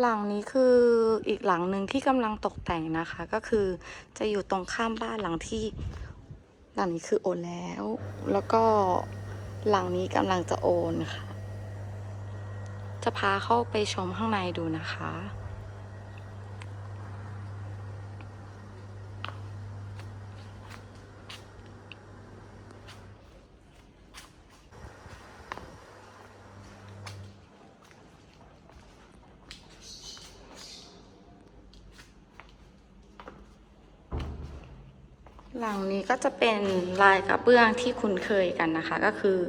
หลังนี้คืออีกหลังหนึ่งที่กำลังตกแต่งนะคะ ก็คือจะอยู่ตรงข้ามบ้านหลังที่ หลังนี้คือโอนแล้ว แล้วก็หลังนี้กำลังจะโอนค่ะ จะพาเข้าไปชมข้างในดูนะคะ หลังนี้ก็จะเป็นลายกระเบื้องที่คุ้นเคยกันนะคะ ก็คือ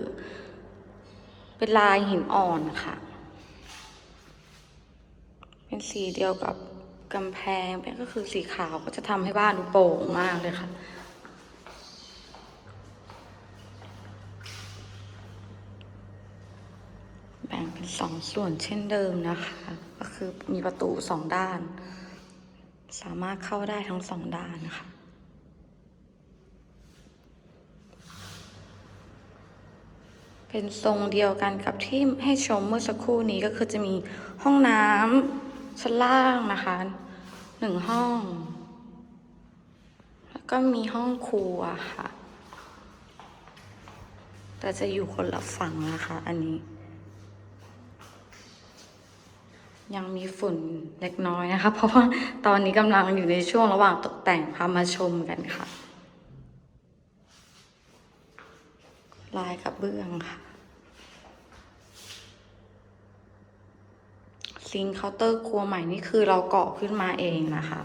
เป็นลายหินอ่อนค่ะ เป็นสีเดียวกับกำแพงเป็นก็คือสีขาวก็จะทำให้บ้านดูโปร่งมากเลยค่ะ แบ่งเป็นสองส่วนเช่นเดิมนะคะ ก็คือมีประตูสองด้าน สามารถเข้าได้ทั้งสองด้านนะคะ เป็นทรงเดียวกันกับที่ให้ชมเมื่อสักครู่นี้ก็คือจะมีห้องน้ำชั้นล่างนะคะหนึ่งห้อง แล้วก็มีห้องครัวค่ะ แต่จะอยู่คนละฝั่งนะคะ อันนี้ ยังมีฝุ่นเล็กน้อยนะคะ เพราะว่าตอนนี้กำลังอยู่ในช่วงระหว่างตกแต่งพามาชมกันค่ะ ลายกระเบื้องค่ะ ซิงเคาน์เตอร์ครัวใหม่นี่คือเราเก่อขึ้นมาเองนะคะ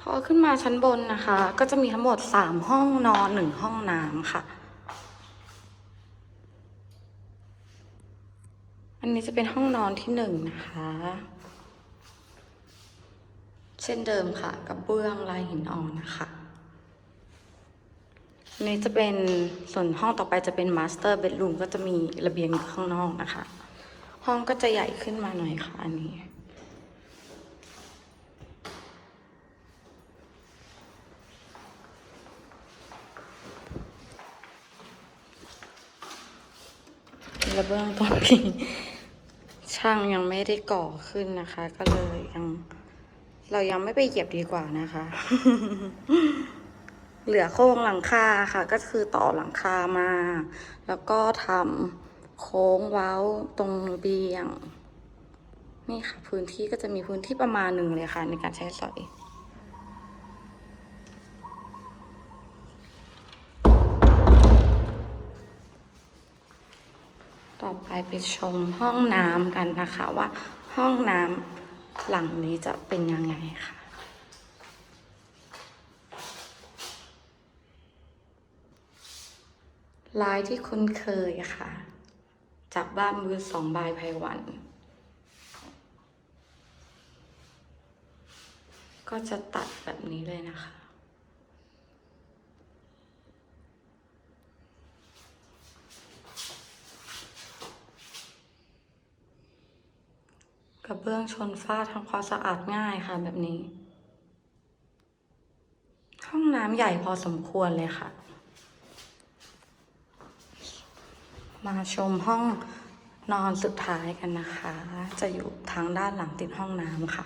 พอขึ้นมาชั้นบนนะคะ ก็จะมีทั้งหมดสามห้องนอนหนึ่งห้องน้ำค่ะ อันนี้จะเป็นห้องนอนที่หนึ่งนะคะ เช่นเดิมค่ะ กับเบื้องลายหินอ่อนนะคะอันนี้จะเป็นส่วนห้องต่อไปจะเป็นมาสเตอร์เบดรูมก็จะมีระเบียงอยู่ข้างนอกนะคะ ห้องก็จะใหญ่ขึ้นมาหน่อยค่ะอันนี้ระเบื้องตรงนี้ ช่างยังไม่ได้ก่อขึ้นนะคะ ก็เลยยัง เรายังไม่ไปเหยียบดีกว่านะคะ เหลือโครงหลังคาค่ะ ก็คือต่อหลังคามา แล้วก็ทำโค้งเว้าตรงเบียง นี่ค่ะ พื้นที่ก็จะมีพื้นที่ประมาณหนึ่งเลยค่ะ ในการใช้สอย ไปไปชมห้องน้ำกันนะคะว่าห้องน้ำหลังนี้จะเป็นยังไงค่ะลายที่คุ้นเคยค่ะ จากบ้านมือสองบายไพวัน ก็จะตัดแบบนี้เลยนะคะ กระเบื้องชนฝ้าทำความสะอาดง่ายค่ะแบบนี้ ห้องน้ำใหญ่พอสมควรเลยค่ะ มาชมห้องนอนสุดท้ายกันนะคะ จะอยู่ทางด้านหลังติดห้องน้ำค่ะ